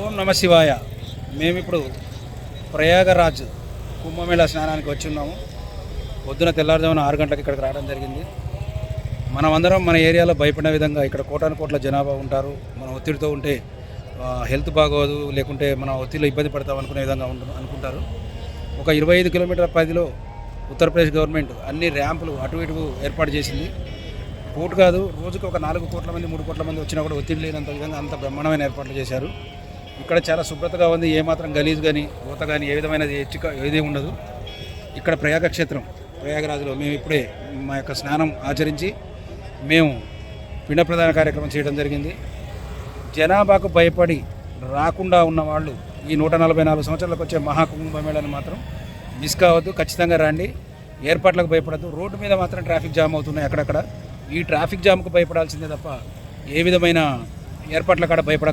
ఓం నమ శివాయ. మేము ఇప్పుడు ప్రయాగరాజ్ కుంభమేళా స్నానానికి వచ్చి ఉన్నాము పొద్దున తెల్లారుజామున ఆరు గంటలకు ఇక్కడికి రావడం జరిగింది. మనమందరం మన ఏరియాలో భయపడిన విధంగా ఇక్కడ కోటాను కోట్ల జనాభా ఉంటారు. మన ఒత్తిడితో ఉంటే హెల్త్ బాగోదు లేకుంటే మన ఒత్తిడిలో ఇబ్బంది పడతాం అనుకునే విధంగా ఉంటు అనుకుంటారు. ఒక ఇరవై ఐదు కిలోమీటర్ల పరిధిలో ఉత్తరప్రదేశ్ గవర్నమెంట్ అన్ని ర్యాంపులు అటు ఇటు ఏర్పాటు చేసింది. కోటి కాదు రోజుకు ఒక నాలుగు కోట్ల మంది మూడు కోట్ల మంది వచ్చినా కూడా ఒత్తిడి లేనంత విధంగా అంత బ్రహ్మాండమైన ఏర్పాట్లు చేశారు. ఇక్కడ చాలా శుభ్రతగా ఉంది. ఏమాత్రం గలీజ్ కానీ ఊత కానీ ఏ విధమైన హెచ్చుక ఏది ఉండదు. ఇక్కడ ప్రయాగ క్షేత్రం ప్రయాగరాజులో మేము ఇప్పుడే మా యొక్క స్నానం ఆచరించి మేము పిండ ప్రధాన కార్యక్రమం చేయడం జరిగింది. జనాభాకు భయపడి రాకుండా ఉన్న వాళ్ళు ఈ నూట నలభై నాలుగు సంవత్సరాలకు వచ్చే మహాకుంభమేళాన్ని మాత్రం మిస్ కావద్దు. ఖచ్చితంగా రండి. ఏర్పాట్లకు భయపడద్దు. రోడ్డు మీద మాత్రం ట్రాఫిక్ జామ్ అవుతున్నాయి అక్కడక్కడ. ఈ ట్రాఫిక్ జామ్కు భయపడాల్సిందే తప్ప ఏ విధమైన ఏర్పాట్ల కాడ భయపడ